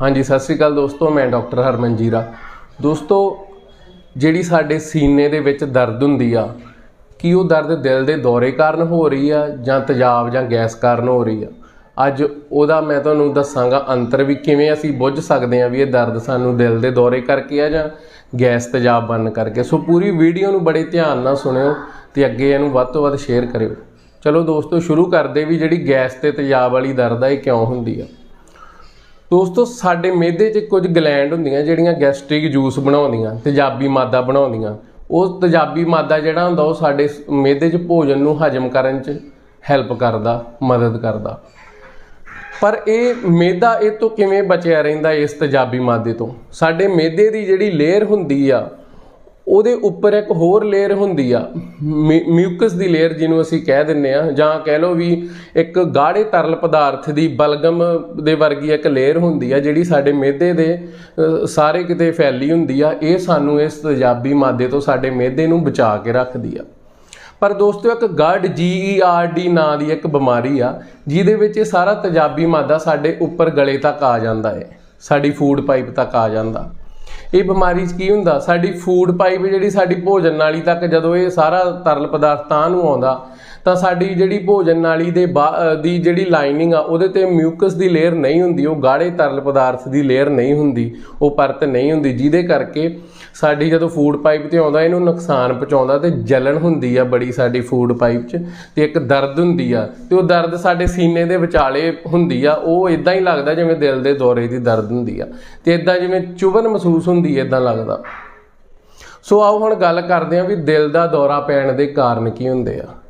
ਹਾਂਜੀ, ਸਤਿ ਸ੍ਰੀ ਅਕਾਲ ਦੋਸਤੋ, ਮੈਂ ਡਾਕਟਰ ਹਰਮਨ ਜੀਰਾ। ਦੋਸਤੋ, ਜਿਹੜੀ ਸਾਡੇ ਸੀਨੇ ਦੇ ਵਿੱਚ ਦਰਦ ਹੁੰਦੀ ਆ, ਕੀ ਉਹ ਦਰਦ ਦਿਲ ਦੇ ਦੌਰੇ ਕਾਰਨ ਹੋ ਰਹੀ ਆ ਜਾਂ ਤੇਜ਼ਾਬ ਜਾਂ ਗੈਸ ਕਾਰਨ ਹੋ ਰਹੀ ਆ? ਅੱਜ ਉਹਦਾ ਮੈਂ ਤੁਹਾਨੂੰ ਦੱਸਾਂਗਾ ਅੰਤਰ ਵੀ ਕਿਵੇਂ ਅਸੀਂ ਬੁੱਝ ਸਕਦੇ ਆ ਵੀ ਇਹ ਦਰਦ ਸਾਨੂੰ ਦਿਲ ਦੇ ਦੌਰੇ ਕਰਕੇ ਆ ਜਾਂ ਗੈਸ ਤੇਜ਼ਾਬ ਬਣਨ ਕਰਕੇ। ਸੋ ਪੂਰੀ ਵੀਡੀਓ ਨੂੰ ਬੜੇ ਧਿਆਨ ਨਾਲ ਸੁਣਿਓ ਤੇ ਅੱਗੇ ਇਹਨੂੰ ਵੱਧ ਤੋਂ ਵੱਧ ਸ਼ੇਅਰ ਕਰਿਓ। ਚਲੋ ਦੋਸਤੋ, ਸ਼ੁਰੂ ਕਰਦੇ ਵੀ ਜਿਹੜੀ ਗੈਸ ਤੇ ਤੇਜ਼ਾਬ ਵਾਲੀ ਦਰਦ ਆ, ਇਹ ਕਿਉਂ ਹੁੰਦੀ ਆ? ਦੋਸਤੋ, ਸਾਡੇ ਮਿਹਦੇ 'ਚ ਕੁਝ ਗਲੈਂਡ ਹੁੰਦੀਆਂ ਜਿਹੜੀਆਂ ਗੈਸਟ੍ਰਿਕ ਜੂਸ ਬਣਾਉਂਦੀਆਂ, ਤੇਜ਼ਾਬੀ ਮਾਦਾ ਬਣਾਉਂਦੀਆਂ। ਉਹ ਤੇਜ਼ਾਬੀ ਮਾਦਾ ਜਿਹੜਾ ਹੁੰਦਾ, ਉਹ ਸਾਡੇ ਸ- ਮਿਹਦੇ 'ਚ ਭੋਜਨ ਨੂੰ ਹਜਮ ਕਰਨ 'ਚ ਹੈਲਪ ਕਰਦਾ, ਮਦਦ ਕਰਦਾ। ਪਰ ਇਹ ਮਿਹਦਾ ਇਹ ਤੋਂ ਕਿਵੇਂ ਬਚਿਆ ਰਹਿੰਦਾ, ਇਸ ਤੇਜ਼ਾਬੀ ਮਾਦੇ ਤੋਂ? ਸਾਡੇ ਮਿਹਦੇ ਦੀ ਜਿਹੜੀ ਲੇਅਰ ਹੁੰਦੀ ਆ ਉਹਦੇ ਉੱਪਰ ਇੱਕ ਹੋਰ ਲੇਅਰ ਹੁੰਦੀ ਆ ਮਿ- ਮਿਊਕਸ ਦੀ ਲੇਅਰ ਜਿਹਨੂੰ ਅਸੀਂ ਕਹਿ ਦਿੰਨੇ ਆ, ਜਾਂ ਕਹਿ ਲਓ ਵੀ ਇੱਕ ਗਾੜੇ ਤਰਲ ਪਦਾਰਥ ਦੀ ਬਲਗਮ ਦੇ ਵਰਗੀ ਇੱਕ ਲੇਅਰ ਹੁੰਦੀ ਆ, ਜਿਹੜੀ ਸਾਡੇ ਮਿਹਦੇ ਦੇ ਸਾਰੇ ਕਿਤੇ ਫੈਲੀ ਹੁੰਦੀ ਆ, ਇਹ ਸਾਨੂੰ ਇਸ ਤੇਜ਼ਾਬੀ ਮਾਦੇ ਤੋਂ ਸਾਡੇ ਮਿਹਦੇ ਨੂੰ ਬਚਾ ਕੇ ਰੱਖਦੀ ਆ। ਪਰ ਦੋਸਤੋ, ਇੱਕ ਗਰਡ ਡੀ ਨਾਂ ਦੀ ਇੱਕ ਬਿਮਾਰੀ ਆ, ਜਿਹਦੇ ਵਿੱਚ ਇਹ ਸਾਰਾ ਤੇਜ਼ਾਬੀ ਮਾਦਾ ਸਾਡੇ ਉੱਪਰ ਗਲੇ ਤੱਕ ਆ ਜਾਂਦਾ ਹੈ ਸਾਡੀ ਫੂਡ ਪਾਈਪ ਤੱਕ ਆ ਜਾਂਦਾ। ਇਹ ਬਿਮਾਰੀ 'ਚ ਕੀ ਹੁੰਦਾ? ਸਾਡੀ ਫੂਡ ਪਾਈਪ ਜਿਹੜੀ ਸਾਡੀ ਭੋਜਨ ਨਾਲੀ ਤੱਕ ਜਦੋਂ ਇਹ ਸਾਰਾ ਤਰਲ ਪਦਾਰਥ ਤਾਂ ਨੂੰ ਆਉਂਦਾ ਤਾਂ ਸਾਡੀ ਜਿਹੜੀ ਭੋਜਨ ਨਾਲੀ ਦੇ ਬਾ- ਦੀ ਜਿਹੜੀ ਲਾਈਨਿੰਗ ਆ, ਉਹਦੇ ਤੇ ਮਿਊਕਸ ਦੀ ਲੇਅਰ ਨਹੀਂ ਹੁੰਦੀ, ਉਹ ਗਾੜੇ ਤਰਲ ਪਦਾਰਥ ਦੀ ਲੇਅਰ ਨਹੀਂ ਹੁੰਦੀ, ਉਹ ਪਰਤ ਨਹੀਂ ਹੁੰਦੀ, ਜਿਹਦੇ ਕਰਕੇ ਸਾਡੀ ਜਦੋਂ ਫੂਡ ਪਾਈਪ ਤੇ ਆਉਂਦਾ, ਇਹਨੂੰ ਨੁਕਸਾਨ ਪਹੁੰਚਾਉਂਦਾ ਤੇ ਜਲਨ ਹੁੰਦੀ ਆ ਬੜੀ ਸਾਡੀ ਫੂਡ ਪਾਈਪ 'ਚ ਤੇ ਇੱਕ ਦਰਦ ਹੁੰਦੀ ਆ ਤੇ ਉਹ ਦਰਦ ਸਾਡੇ ਸੀਨੇ ਦੇ ਵਿਚਾਲੇ ਹੁੰਦੀ ਆ, ਉਹ ਇਦਾਂ ਹੀ ਲੱਗਦਾ ਜਿਵੇਂ ਦਿਲ ਦੇ ਦੌਰੇ ਦੀ ਦਰਦ ਹੁੰਦੀ ਆ ਤੇ ਇਦਾਂ ਜਿਵੇਂ ਚੁਭਨ ਮਹਿਸੂਸ ਹੁੰਦੀ ਇਦਾਂ ਲੱਗਦਾ। ਸੋ ਆਓ ਹੁਣ ਗੱਲ ਕਰਦੇ ਹਾਂ ਵੀ ਦਿਲ ਦਾ ਦੌਰਾ ਪੈਣ ਦੇ ਕਾਰਨ ਕੀ ਹੁੰਦੇ ਆ।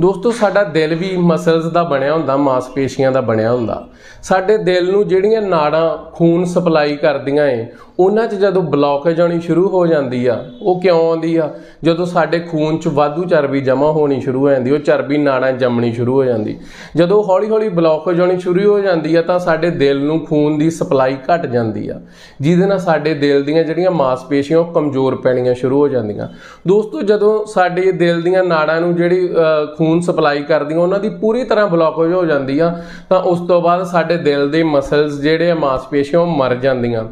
ਦੋਸਤੋ, ਸਾਡਾ ਦਿਲ ਵੀ ਮਸਲਸ ਦਾ ਬਣਿਆ ਹੁੰਦਾ, ਮਾਸਪੇਸ਼ੀਆਂ ਦਾ ਬਣਿਆ ਹੁੰਦਾ। ਸਾਡੇ ਦਿਲ ਨੂੰ ਜਿਹੜੀਆਂ ਨਾੜਾਂ ਖੂਨ ਸਪਲਾਈ ਕਰਦੀਆਂ ਏ, ਉਹਨਾਂ 'ਚ ਜਦੋਂ ਬਲੌਕੇਜ ਆਉਣੀ ਸ਼ੁਰੂ ਹੋ ਜਾਂਦੀ ਆ, ਉਹ ਕਿਉਂ ਆਉਂਦੀ ਆ? ਜਦੋਂ ਸਾਡੇ ਖੂਨ 'ਚ ਵਾਧੂ ਚਰਬੀ ਜਮ੍ਹਾਂ ਹੋਣੀ ਸ਼ੁਰੂ ਹੋ ਜਾਂਦੀ, ਉਹ ਚਰਬੀ ਨਾੜਾਂ ਜੰਮਣੀ ਸ਼ੁਰੂ ਹੋ ਜਾਂਦੀ। ਜਦੋਂ ਹੌਲੀ-ਹੌਲੀ ਬਲੌਕੇਜ ਆਉਣੀ ਸ਼ੁਰੂ ਹੋ ਜਾਂਦੀ ਆ, ਤਾਂ ਸਾਡੇ ਦਿਲ ਨੂੰ ਖੂਨ ਦੀ ਸਪਲਾਈ ਘਟ ਜਾਂਦੀ ਆ। ਜਿਹਦੇ ਨਾਲ ਸਾਡੇ ਦਿਲ ਦੀਆਂ ਜਿਹੜੀਆਂ ਮਾਸਪੇਸ਼ੀਆਂ, ਉਹ ਕਮਜ਼ੋਰ ਪੈਣੀਆਂ ਸ਼ੁਰੂ ਹੋ ਜਾਂਦੀਆਂ। ਦੋਸਤੋ, ਜਦੋਂ ਸਾਡੇ ਦਿਲ ਦੀਆਂ ਨਾੜਾਂ ਨੂੰ ਜਿਹੜੀ ਖੂਨ ਖੂਨ ਸਪਲਾਈ ਕਰਦੀਆਂ, ਉਹਨਾਂ ਦੀ ਪੂਰੀ ਤਰ੍ਹਾਂ ਬਲੌਕੇਜ ਹੋ ਜਾਂਦੀ ਆ ਤਾਂ ਉਸ ਤੋਂ ਬਾਅਦ ਸਾਡੇ ਦਿਲ ਦੇ ਮਸਲਸ ਜਿਹੜੇ ਆ ਮਾਸਪੇਸ਼ੀਆਂ, ਉਹ ਮਰ ਜਾਂਦੀਆਂ।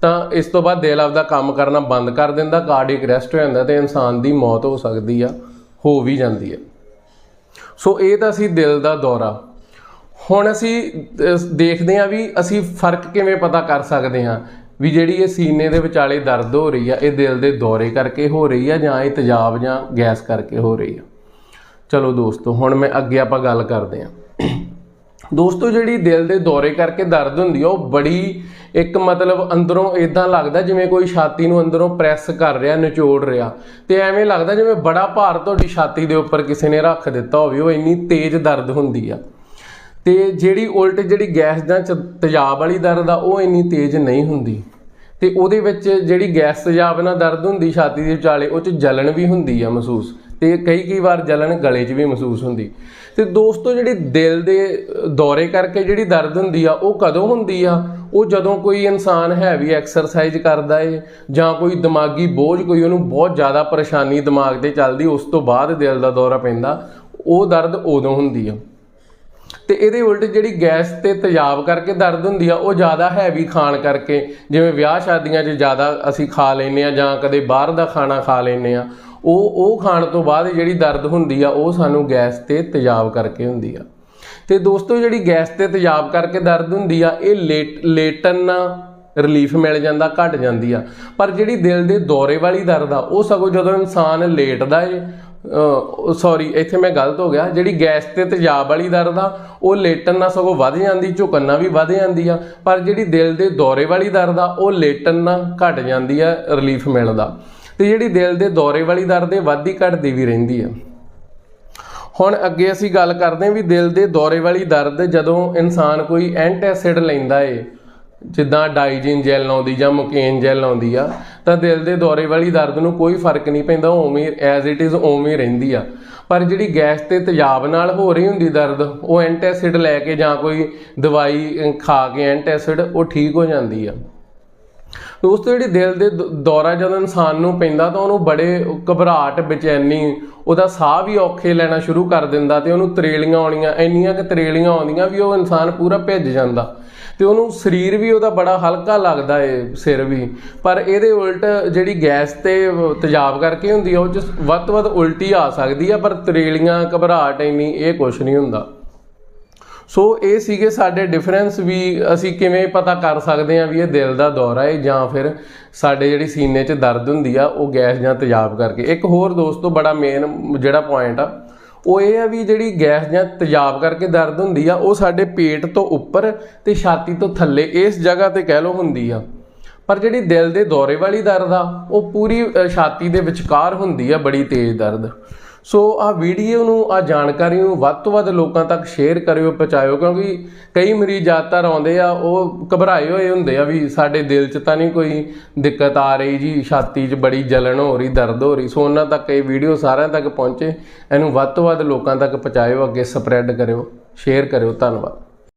ਤਾਂ ਇਸ ਤੋਂ ਬਾਅਦ ਦਿਲ ਆਪਦਾ ਕੰਮ ਕਰਨਾ ਬੰਦ ਕਰ ਦਿੰਦਾ ਕਾਰਡਿਕ ਅਰੈਸਟ ਹੋ ਜਾਂਦਾ ਤੇ ਇਨਸਾਨ ਦੀ ਮੌਤ ਹੋ ਸਕਦੀ ਆ, ਹੋ ਵੀ ਜਾਂਦੀ ਹੈ ਸੋ ਇਹ ਤਾਂ ਅਸੀਂ ਦਿਲ ਦਾ ਦੌਰਾ। ਹੁਣ ਅਸੀਂ ਦੇਖਦੇ ਹਾਂ ਵੀ ਅਸੀਂ ਫ਼ਰਕ ਕਿਵੇਂ ਪਤਾ ਕਰ ਸਕਦੇ ਹਾਂ ਵੀ ਜਿਹੜੀ ਇਹ ਸੀਨੇ ਦੇ ਵਿਚਾਲੇ ਦਰਦ ਹੋ ਰਹੀ ਆ, ਇਹ ਦਿਲ ਦੇ ਦੌਰੇ ਕਰਕੇ ਹੋ ਰਹੀ ਆ ਜਾਂ ਇਹ ਤੇਜ਼ਾਬ ਜਾਂ ਗੈਸ ਕਰਕੇ ਹੋ ਰਹੀ ਆ। ਚਲੋ ਦੋਸਤੋ, ਹੁਣ ਮੈਂ ਅੱਗੇ ਆਪਾਂ ਗੱਲ ਕਰਦੇ ਹਾਂ। ਦੋਸਤੋ, ਜਿਹੜੀ ਦਿਲ ਦੇ ਦੌਰੇ ਕਰਕੇ ਦਰਦ ਹੁੰਦੀ ਆ, ਉਹ ਬੜੀ ਇੱਕ ਮਤਲਬ ਅੰਦਰੋਂ ਇਦਾਂ ਲੱਗਦਾ ਜਿਵੇਂ ਕੋਈ ਛਾਤੀ ਨੂੰ ਅੰਦਰੋਂ ਪ੍ਰੈਸ ਕਰ ਰਿਹਾ, ਨਿਚੋੜ ਰਿਹਾ। ਤੇ ਐਵੇਂ ਲੱਗਦਾ ਜਿਵੇਂ ਬੜਾ ਭਾਰ ਤੁਹਾਡੀ ਛਾਤੀ ਦੇ ਉੱਪਰ ਕਿਸੇ ਨੇ ਰੱਖ ਦਿੱਤਾ ਹੋਵੇ, ਉਹ ਇੰਨੀ ਤੇਜ਼ ਦਰਦ ਹੁੰਦੀ ਆ। ਤੇ ਜਿਹੜੀ ਉਲਟ ਜਿਹੜੀ ਗੈਸ ਜਾਂ ਚ- ਤੇਜ਼ਾਬ ਵਾਲੀ ਦਰਦ ਆ, ਉਹ ਇੰਨੀ ਤੇਜ਼ ਨਹੀਂ ਹੁੰਦੀ। ਤੇ ਉਹਦੇ ਵਿੱਚ ਜਿਹੜੀ ਗੈਸ ਤੇਜ਼ਾਬ ਨਾਲ ਦਰਦ ਹੁੰਦੀ, ਛਾਤੀ ਦੇ ਵਿਚਾਲੇ, ਉਹ ਚ ਜਲਣ ਵੀ ਹੁੰਦੀ ਆ ਮਹਿਸੂਸ। ਤੇ ਕਈ ਕਈ ਵਾਰ ਜਲਨ ਗਲੇ 'ਚ ਵੀ ਮਹਿਸੂਸ ਹੁੰਦੀ। ਤੇ ਦੋਸਤੋ, ਜਿਹੜੀ ਦਿਲ ਦੇ ਦੌਰੇ ਕਰਕੇ ਜਿਹੜੀ ਦਰਦ ਹੁੰਦੀ ਆ, ਉਹ ਕਦੋਂ ਹੁੰਦੀ ਆ? ਉਹ ਜਦੋਂ ਕੋਈ ਇਨਸਾਨ ਹੈਵੀ ਐਕਸਰਸਾਈਜ਼ ਕਰਦਾ ਏ, ਜਾਂ ਕੋਈ ਦਿਮਾਗੀ ਬੋਝ, ਕੋਈ ਉਹਨੂੰ ਬਹੁਤ ਜ਼ਿਆਦਾ ਪਰੇਸ਼ਾਨੀ ਦਿਮਾਗ ਤੇ ਚੱਲਦੀ, ਉਸ ਤੋਂ ਬਾਅਦ ਦਿਲ ਦਾ ਦੌਰਾ ਪੈਂਦਾ, ਉਹ ਦਰਦ ਉਦੋਂ ਹੁੰਦੀ ਆ। ਤੇ ਇਹਦੇ ਉਲਟ ਜਿਹੜੀ ਗੈਸ ਤੇ ਤੇਜ਼ਾਬ ਕਰਕੇ ਦਰਦ ਹੁੰਦੀ ਆ, ਉਹ ਜ਼ਿਆਦਾ ਹੈਵੀ ਖਾਣ ਕਰਕੇ, ਜਿਵੇਂ ਵਿਆਹ ਸ਼ਾਦੀਆਂ 'ਚ ਜ਼ਿਆਦਾ ਅਸੀਂ ਖਾ ਲੈਨੇ ਆ ਜਾਂ ਕਦੇ ਬਾਹਰ ਦਾ ਖਾਣਾ ਖਾ ਲੈਨੇ ਆ ਉਹ ਉਹ ਖਾਣ ਤੋਂ ਬਾਅਦ ਜਿਹੜੀ ਦਰਦ ਹੁੰਦੀ ਆ, ਉਹ ਸਾਨੂੰ ਗੈਸ ਤੇ ਤੇਜ਼ਾਬ ਕਰਕੇ ਹੁੰਦੀ ਆ। ਤੇ ਦੋਸਤੋ, ਜਿਹੜੀ ਗੈਸ ਤੇ ਤੇਜ਼ਾਬ ਕਰਕੇ ਦਰਦ ਹੁੰਦੀ ਆ, ਇਹ ਲੇਟ, ਲੇਟਨ ਰਿਲੀਫ ਮਿਲ ਜਾਂਦਾ, ਘਟ ਜਾਂਦੀ ਆ। ਪਰ ਜਿਹੜੀ ਦਿਲ ਦੇ ਦੌਰੇ ਵਾਲੀ ਦਰਦ ਆ, ਉਹ ਸਗੋਂ ਜਦੋਂ ਇਨਸਾਨ ਲੇਟਦਾ ਏ ਸੌਰੀ ਇੱਥੇ ਮੈਂ ਗਲਤ ਹੋ ਗਿਆ। ਜਿਹੜੀ ਗੈਸ ਤੇ ਤੇਜ਼ਾਬ ਵਾਲੀ ਦਰਦ ਆ, ਉਹ ਲੇਟਣ ਨਾਲ ਸਗੋਂ ਵੱਧ ਜਾਂਦੀ, ਝੁਕਣ ਨਾਲ ਵੀ ਵੱਧ ਜਾਂਦੀ ਆ। ਪਰ ਜਿਹੜੀ ਦਿਲ ਦੇ ਦੌਰੇ ਵਾਲੀ ਦਰਦ ਆ, ਉਹ ਲੇਟਣ ਨਾਲ ਘਟ ਜਾਂਦੀ ਆ ਰਿਲੀਫ ਮਿਲਦਾ ਤੇ ਜਿਹੜੀ ਦਿਲ ਦੇ ਦੌਰੇ ਵਾਲੀ ਦਰਦ ਇਹ ਵੱਧਦੀ ਘਟਦੀ ਵੀ ਰਹਿੰਦੀ ਆ। ਹੁਣ ਅੱਗੇ ਅਸੀਂ ਗੱਲ ਕਰਦੇ ਹਾਂ ਵੀ ਦਿਲ ਦੇ ਦੌਰੇ ਵਾਲੀ ਦਰਦ ਜਦੋਂ ਇਨਸਾਨ ਕੋਈ ਐਂਟੈਸਿਡ ਲੈਂਦਾ ਏ, ਜਿੱਦਾਂ ਡਾਈਜਿਨ ਜੈਲ ਆਉਂਦੀ ਜਾਂ ਮੁਕੇਨ ਜੈਲ ਆਉਂਦੀ ਆ, ਤਾਂ ਦਿਲ ਦੇ ਦੌਰੇ ਵਾਲੀ ਦਰਦ ਨੂੰ ਕੋਈ ਫ਼ਰਕ ਨਹੀਂ ਪੈਂਦਾ ਉਹ ਉਵੇਂ ਐਜ਼ ਇਟ ਇਜ਼ ਉਵੇਂ ਰਹਿੰਦੀ ਆ। ਪਰ ਜਿਹੜੀ ਗੈਸ ਤੇ ਤੇਜ਼ਾਬ ਨਾਲ ਹੋ ਰਹੀ ਹੁੰਦੀ ਦਰਦ, ਉਹ ਐਂਟੈਸਿਡ ਲੈ ਕੇ ਜਾਂ ਕੋਈ ਦਵਾਈ ਖਾ ਕੇ ਐਂਟੈਸਿਡ ਉਹ ਠੀਕ ਹੋ ਜਾਂਦੀ ਆ। ਦੋਸਤੋ ਜਿਹੜੀ ਦਿਲ ਦੇ ਦ- ਦੌਰਾ ਜਦੋਂ ਇਨਸਾਨ ਨੂੰ ਪੈਂਦਾ ਤਾਂ ਉਹਨੂੰ ਬੜੇ ਘਬਰਾਹਟ ਬੇਚੈਨੀ ਉਹਦਾ ਸਾਹ ਵੀ ਔਖੇ ਲੈਣਾ ਸ਼ੁਰੂ ਕਰ ਦਿੰਦਾ ਤੇ ਉਹਨੂੰ ਤਰੇਲੀਆਂ ਆਉਣੀਆਂ, ਇੰਨੀਆਂ ਕਿ ਤਰੇਲੀਆਂ ਆਉਂਦੀਆਂ ਵੀ ਉਹ ਇਨਸਾਨ ਪੂਰਾ ਭਿੱਜ ਜਾਂਦਾ। ਤੇ ਉਹਨੂੰ ਸਰੀਰ ਵੀ ਉਹਦਾ ਬੜਾ ਹਲਕਾ ਲੱਗਦਾ ਏ, ਸਿਰ ਵੀ। ਪਰ ਇਹਦੇ ਉਲਟ ਜਿਹੜੀ ਗੈਸ ਤੇ ਤੇਜ਼ਾਬ ਕਰਕੇ ਹੁੰਦੀ ਆ, ਉਹ ਚ ਵੱਧ ਤੋਂ ਵੱਧ ਉਲਟੀ ਆ ਸਕਦੀ ਆ, ਪਰ ਤਰੇਲੀਆਂ, ਘਬਰਾਹਟ ਇੰਨੀ ਇਹ ਕੁਛ ਨਹੀਂ ਹੁੰਦਾ। ਸੋ ਇਹ ਸੀਗੇ ਸਾਡੇ ਡਿਫਰੈਂਸ ਵੀ ਅਸੀਂ ਕਿਵੇਂ ਪਤਾ ਕਰ ਸਕਦੇ ਹਾਂ ਵੀ ਇਹ ਦਿਲ ਦਾ ਦੌਰਾ ਹੈ ਜਾਂ ਫਿਰ ਸਾਡੇ ਜਿਹੜੀ ਸੀਨੇ 'ਚ ਦਰਦ ਹੁੰਦੀ ਆ, ਉਹ ਗੈਸ ਜਾਂ ਤੇਜ਼ਾਬ ਕਰਕੇ। ਇੱਕ ਹੋਰ ਦੋਸਤੋ ਬੜਾ ਮੇਨ ਜਿਹੜਾ ਪੁਆਇੰਟ ਆ, ਉਹ ਇਹ ਆ ਵੀ ਜਿਹੜੀ ਗੈਸ ਜਾਂ ਤੇਜ਼ਾਬ ਕਰਕੇ ਦਰਦ ਹੁੰਦੀ ਆ, ਉਹ ਸਾਡੇ ਪੇਟ ਤੋਂ ਉੱਪਰ ਤੇ ਛਾਤੀ ਤੋਂ ਥੱਲੇ, ਇਸ ਜਗ੍ਹਾ ਤੇ ਕਹਿ ਲਓ ਹੁੰਦੀ ਆ। ਪਰ ਜਿਹੜੀ ਦਿਲ ਦੇ ਦੌਰੇ ਵਾਲੀ ਦਰਦ ਆ, ਉਹ ਪੂਰੀ ਛਾਤੀ ਦੇ ਵਿਚਕਾਰ ਹੁੰਦੀ ਆ ਬੜੀ ਤੇਜ਼ ਦਰਦ। ਸੋ ਆ ਵੀਡੀਓ ਨੂੰ ਆ ਜਾਣਕਾਰੀ ਨੂੰ ਵੱਧ ਤੋਂ ਵੱਧ ਲੋਕਾਂ ਤੱਕ ਸ਼ੇਅਰ ਕਰਿਓ, ਪਹੁੰਚਾਇਓ, ਕਿਉਂਕਿ ਕਈ ਮਰੀਜ਼ ਜ਼ਿਆਦਾਤਰ ਆਉਂਦੇ ਆ, ਉਹ ਘਬਰਾਏ ਹੋਏ ਹੁੰਦੇ ਆ ਵੀ ਸਾਡੇ ਦਿਲ 'ਚ ਤਾਂ ਨਹੀਂ ਕੋਈ ਦਿੱਕਤ ਆ ਰਹੀ ਜੀ, ਛਾਤੀ 'ਚ ਬੜੀ ਜਲਨ ਹੋ ਰਹੀ, ਦਰਦ ਹੋ ਰਹੀ, ਸੋ ਉਹਨਾਂ ਤੱਕ ਇਹ ਵੀਡੀਓ ਸਾਰਿਆਂ ਤੱਕ ਪਹੁੰਚੇ, ਇਹਨੂੰ ਵੱਧ ਤੋਂ ਵੱਧ ਲੋਕਾਂ ਤੱਕ ਪਹੁੰਚਾਇਓ, ਅੱਗੇ ਸਪਰੈਡ ਕਰਿਓ ਸ਼ੇਅਰ ਕਰਿਓ, ਧੰਨਵਾਦ।